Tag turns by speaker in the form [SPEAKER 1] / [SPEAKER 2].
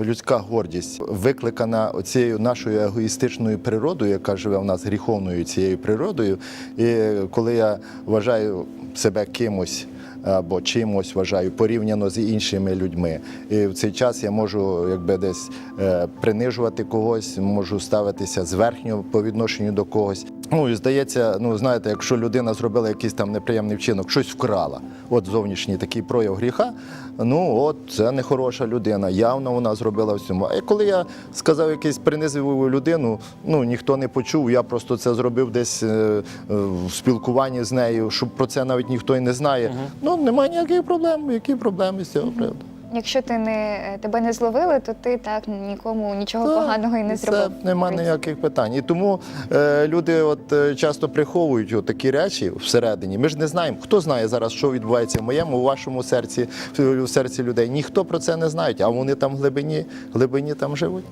[SPEAKER 1] Людська гордість викликана цією нашою егоїстичною природою, яка живе в нас гріховною цією природою. І коли я вважаю себе кимось. Або чимось вважаю порівняно з іншими людьми. І в цей час я можу якби десь е, принижувати когось, можу ставитися зверхньо по відношенню до когось. Ну і здається, ну знаєте, якщо людина зробила якийсь там неприємний вчинок, щось вкрала, от зовнішній такий прояв гріха, ну от це нехороша людина. Явно вона зробила всьому. А коли я сказав якийсь принизливу людину, ну ніхто не почув. Я просто це зробив десь е, в спілкуванні з нею, щоб про це навіть ніхто і не знає. Ну немає ніяких проблем. Які проблеми з цього приводу?
[SPEAKER 2] Якщо ти не тебе не зловили, то ти так нікому нічого
[SPEAKER 1] Так,
[SPEAKER 2] поганого і не
[SPEAKER 1] це. Нема ніяких питань. І тому е, люди от, е, часто приховують от такі речі всередині. Ми ж не знаємо, хто знає зараз, що відбувається в моєму, у вашому серці, в серці людей. Ніхто про це не знає, а вони там в глибині, глибині там живуть.